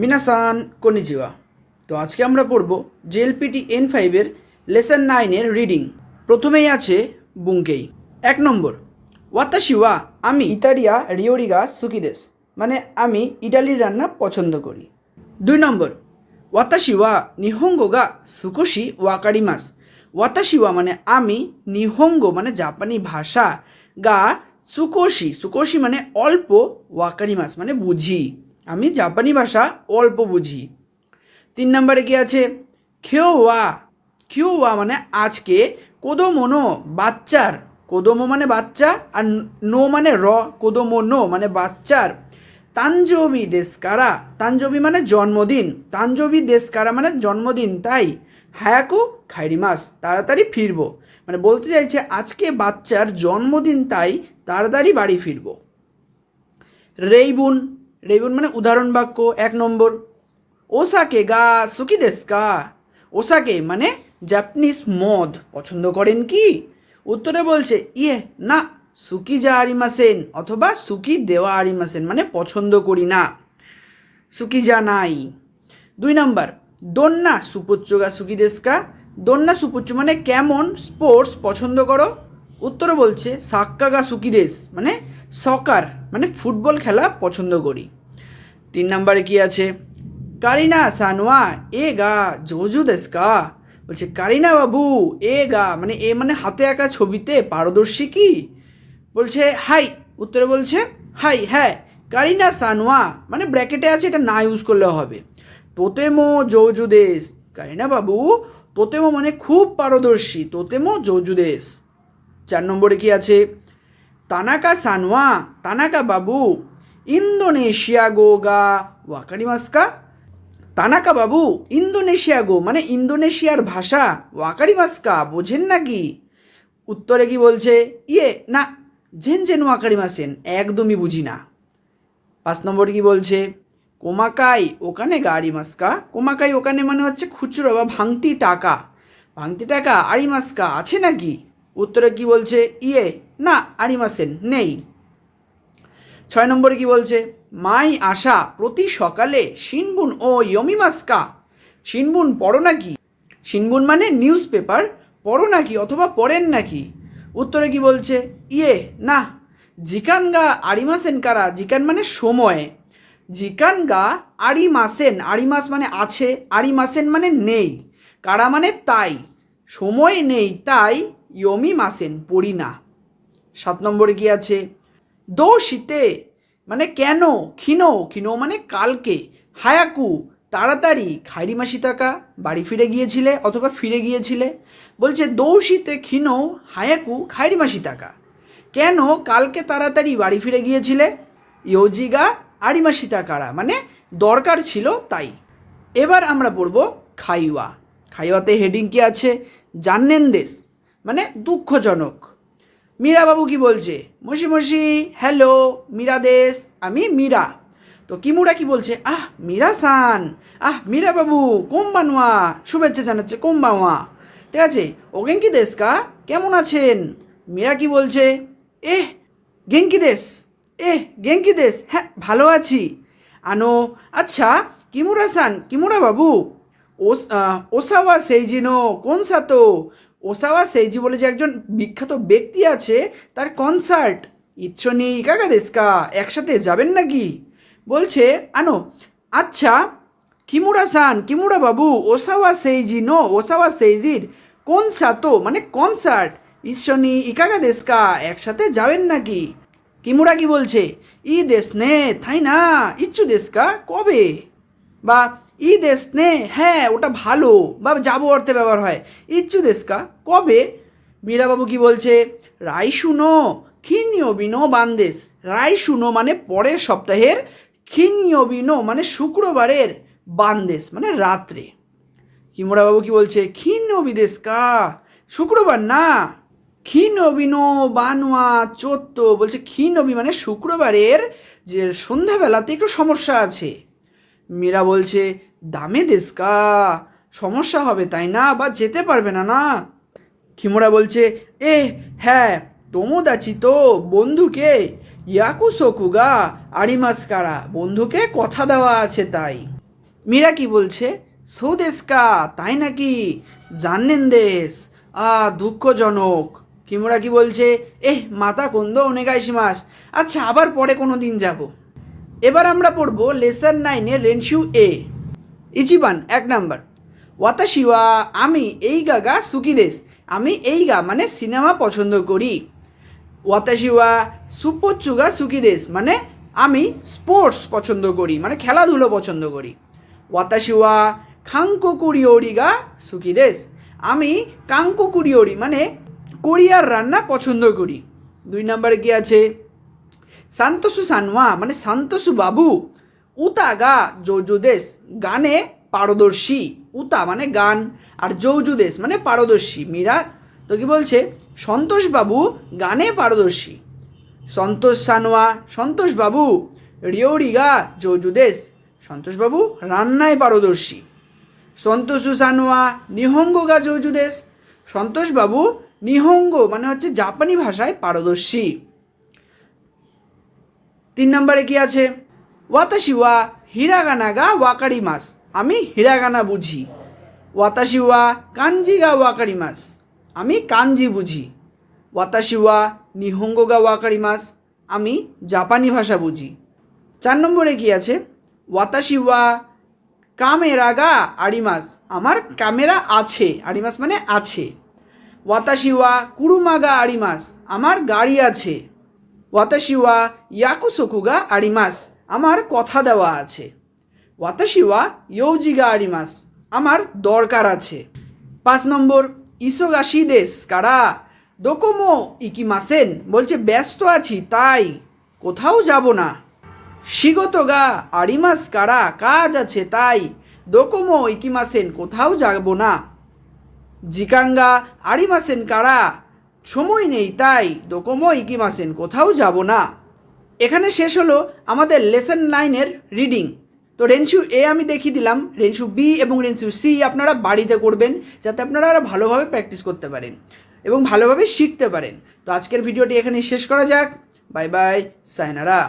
মিনাসান কনিজিওয়া তো আজকে আমরা পড়ব জেএলপিটি এন ফাইভের লেসন নাইনের রিডিং প্রথমেই আছে বুঙ্কেই। এক নম্বর ওয়াতাশিওয়া আমি ইতারিয়া রিওরিগা সুকিদেস মানে আমি ইটালির রান্না পছন্দ করি। দুই নম্বর ওয়াতাশিওয়া নিহঙ্গোগা সুকোশি ওয়াকারিমাস। ওয়াতাশিওয়া মানে আমি নিহঙ্গো মানে জাপানি ভাষা, গা সুকোশি। সুকোশি মানে অল্প ওয়াকারিমাস মানে বুঝি। আমি জাপানি ভাষা অল্প বুঝি। তিন নম্বরে কি আছে? খেওয়া খেওয়া মানে আজকে, কোদোমোনো বাচ্চার। কোদোমো মানে বাচ্চা আর নো মানে র। কোদোমো নো মানে বাচ্চার। তাঞ্জবি দেশকারা তাঞ্জবি মানে জন্মদিন। তাঞ্জবি দেশকারা মানে জন্মদিন, তাই। হায়াকু খাইরিমাস। তাড়াতাড়ি ফিরবো। মানে বলতে চাইছে, আজকে বাচ্চার জন্মদিন, তাই তাড়াতাড়ি বাড়ি ফিরবো। রেইবুন। রেইবুন মানে উদাহরণ বাক্য, এক নম্বর। ওসাকে গা সুকি দেশকা ওসাকে মানে জাপানিজ মদ। পছন্দ করেন কি? উত্তরে বলছে ইয়ে না, সুকি যা আরিমাসেন, অথবা সুকি দেওয়া আরিমাসেন মানে পছন্দ করি না। সুকি যা নাই। দুই নাম্বার, দন্না সুপুচ্চগা সুকি দেশকা দন্না সুপুচ্চ মানে কেমন স্পোর্টস পছন্দ করো? উত্তরে বলছে সাক্কাগা সুকি দেশ মানে সকার মানে ফুটবল খেলা পছন্দ করি। তিন নম্বরে কি আছে? কারিনা সানোয়া, এ গা, জোজু দেশকা। বলছে, কারিনা বাবু, এ গা মানে এ মানে হাতে আঁকা ছবিতে পারদর্শী কি? বলছে, হাই, উত্তরে বলছে, হাই হ্যাঁ কারিনা সানোয়া মানে ব্র্যাকেটে আছে, এটা না ইউজ করলে হবে। তোতেমো, জৌজু দেশ। কারিনা বাবু, তোতেমো মানে খুব পারদর্শী, তোতেমো, জৌজু দেশ। চার নম্বরে কি আছে? তানাকা সানোয়া, তানাকা বাবু ইন্দোনেশিয়া গো গা ওয়াকারিমাস্কা তানাকা বাবু ইন্দোনেশিয়া গো মানে ইন্দোনেশিয়ার ভাষা, ওয়াকারিমাস্কা, বোঝেন নাকি? উত্তরে কি বলছে? ইয়ে না জেন জেন ওয়াকারিমাসেন, একদমই বুঝি না। পাঁচ নম্বর কি বলছে? কোমাকাই ওখানে গাড়ি মাস্কা কোমাকাই ওখানে মানে হচ্ছে খুচরো বা ভাঙতি টাকা। ভাঙতি টাকা আড়ি মাস্কা আছে নাকি? উত্তরে কি বলছে? ইয়ে না আরিমাসেন নেই। ছয় নম্বরে কি বলছে? মাই আশা, প্রতি সকালে শিনবুন ও ইয়মিমাস্কা। শিনবুন পড়ো নাকি? শিনবুন মানে নিউজ পেপার, পড়ো নাকি অথবা পড়েন নাকি? উত্তরে কি বলছে? ইয়ে না। জিকান গা আরিমাসেন কারা? জিকান মানে সময়। জিকান গা আরিমাসেন। আরিমাস মানে আছে, আরিমাসেন মানে নেই। কারা মানে তাই? সময় নেই, তাই ইয়মি মাসেন পড়ি না। সাত নম্বরে কি আছে? দো শীতে মানে কেন? ক্ষীণ? ক্ষীণ মানে কালকে। হায়াকু, তাড়াতাড়ি খাইরি মাসি টাকা, বাড়ি ফিরে গিয়েছিলে অথবা ফিরে গিয়েছিলে। বলছে দৌশিতে ক্ষীণ, হায়াকু, খাইরি মাসি টাকা। কেন কালকে তাড়াতাড়ি বাড়ি ফিরে গিয়েছিলে? ইয়োজিগা আড়িমাসি টাকারা। মানে দরকার ছিল তাই। এবার আমরা পড়ব খাইওয়া। খাইওয়াতে হেডিং কি আছে? জানেন দেশ। মানে দুঃখজনক। মীরাবাবু কি বলছে? মসি মসি হ্যালো মীরা দেশ, আমি মীরা। তো কিমুরা কি বলছে? আহ, মীরা সান। আহ মীরা বাবু কোম বানুয়া? শুভেচ্ছা জানাচ্ছে, কোম বানুয়া? ঠিক আছে ও গেঙ্কি দেশ কা? কেমন আছেন? মীরা কি বলছে? এহ, গেঙ্কি দেশ। এহ, গেঙ্কি দেশ। হ্যাঁ ভালো আছি। আনো আচ্ছা কিমুরা সান, কিমুরা বাবু? ওসাওয়া সেইজিনো কোন সাতো? ওসাওয়া সেইজি বলে যে একজন বিখ্যাত ব্যক্তি আছে, তার কনসার্ট ইচ্ছো নেই কাকা দেশকা, একসাথে যাবেন নাকি? বলছে, আনো আচ্ছা কিমুরা সান কিমুরা বাবু ওসাওয়া সেইজি, নো, ওসাওয়া সেইজির কোন সাতো মানে কনসার্ট ঈশ্বনী ইকাগা দেশকা, একসাথে যাবেন নাকি? কিমুরা কি বলছে? ই দেশ নে তাই না, ইচ্ছু দেশকা, কবে? বা ই দেশ নে হ্যাঁ ওটা ভালো, বা যাব অর্থে ব্যবহার হয়। ইচ্ছু দেশকা কবে? মীরাবাবু কি বলছে? রাই শুনো খিনিয়বিনো বান্দেশ রাই শুনো মানে পরের সপ্তাহের খিনিয়বিনো মানে শুক্রবারের বান্দেশ মানে রাত্রে। কিমোরাবাবু কি বলছে? ক্ষীণ বিদেশ কা, শুক্রবার না। ক্ষীণ অবিনো বানোয়া চোত্ত, বলছে ক্ষীণ অবি মানে শুক্রবারের যে সন্ধ্যাবেলাতে একটু সমস্যা আছে। মীরা বলছে দামে দেশকা, সমস্যা হবে, তাই না? বা যেতে পারবে না না? খিমোরা বলছে এ হ্যাঁ তোমোদাচি তো, বন্ধুকে ইয়াকু সকুগা আরিমাস্কারা বন্ধুকে কথা দেওয়া আছে তাই। মীরা কি বলছে? সৌদেশকা তাই নাকি? জানেন দেশ, আ, দুঃখজনক। কিমোরা কি বলছে? এহ, মাতা কন্দ অনেগাইশি মাস আচ্ছা আবার পরে কোনো দিন যাব। এবার আমরা পড়ব লেসন নাইনের রেনশিউ এ। ইচিবান এক নাম্বার। ওয়াতাশিওয়া, আমি এই গা গাগা সুকিদেশ, আমি এই গা মানে সিনেমা পছন্দ করি। ওয়াতাশিওয়া সুপোচ্চুগা সুকিদেশ মানে আমি স্পোর্টস পছন্দ করি মানে খেলাধুলো পছন্দ করি। ওয়াতাশিওয়া খাঙ্কো কুড়িওরিগা সুকিদেশ, আমি কাঙ্কো কুড়িওরি মানে কোরিয়ার রান্না পছন্দ করি। দুই নম্বরে কি আছে? সান্তোসু সানওয়া মানে সান্তোসু বাবু উতাগা যৌজুদেশ গানে পারদর্শী। উতা মানে গান, আর যৌজুদেশ মানে পারদর্শী। মীরা তো কি বলছে? সন্তোষবাবু গানে পারদর্শী। সন্তোষ সানোয়া, সন্তোষবাবু রিওরিগা যৌজুদেশ সন্তোষবাবু রান্নায় পারদর্শী। সন্তোষু সানোয়া নিহঙ্গগা যৌজুদেশ সন্তোষবাবু নিহঙ্গ মানে হচ্ছে জাপানি ভাষায় পারদর্শী। তিন নম্বরে কি আছে? ওয়াতাশিওয়া হিরাগানাগা ওয়াকারি মাস আমি হিরাগানা বুঝি ওয়াতাশিওয়া কাঞ্জিগা ওয়াকারি মাস আমি কাঞ্জি বুঝি ওয়াতাশিওয়া নিহঙ্গগা ওয়াকারি মাস আমি জাপানি ভাষা বুঝি চার নম্বরে কি আছে ওয়াতাশিওয়া কামেরাগা আড়িমাস আমার ক্যামেরা আছে আড়িমাস মানে আছে ওয়াতাশিওয়া কুরুমাগা আড়িমাস আমার গাড়ি আছে ওয়াতাশিওয়া ইয়াকুসোকুগা আড়িমাস আমার কথা দেওয়া আছে। ওয়াতাশিওয়া ইয়ৌজিগা আড়িমাস আমার দরকার আছে। পাঁচ নম্বর, ইসোগাশি দেশ, কারা? দোকোমো ইকিমাসেন বলছে, ব্যস্ত আছি, তাই কোথাও যাব না। শিগত গা আড়িমাস কারা? কাজ আছে, তাই দোকোমো ইকিমাসেন কোথাও যাব না। জিকাঙ্গা আড়িমাসেন কারা? সময় নেই, তাই দোকোমো ইকিমাসেন কোথাও যাব না। এখানে শেষ হলো আমাদের লেসন নাইনের রিডিং। তো রেনসু এ আমি দেখিয়ে দিলাম রেনসু বি এবং রেনসু সি আপনারা বাড়িতে করবেন যাতে আপনারা আরও ভালোভাবে প্র্যাকটিস করতে পারেন এবং ভালোভাবে শিখতে পারেন। তো আজকের ভিডিওটি এখানে শেষ করা যাক। Bye bye, sayonara.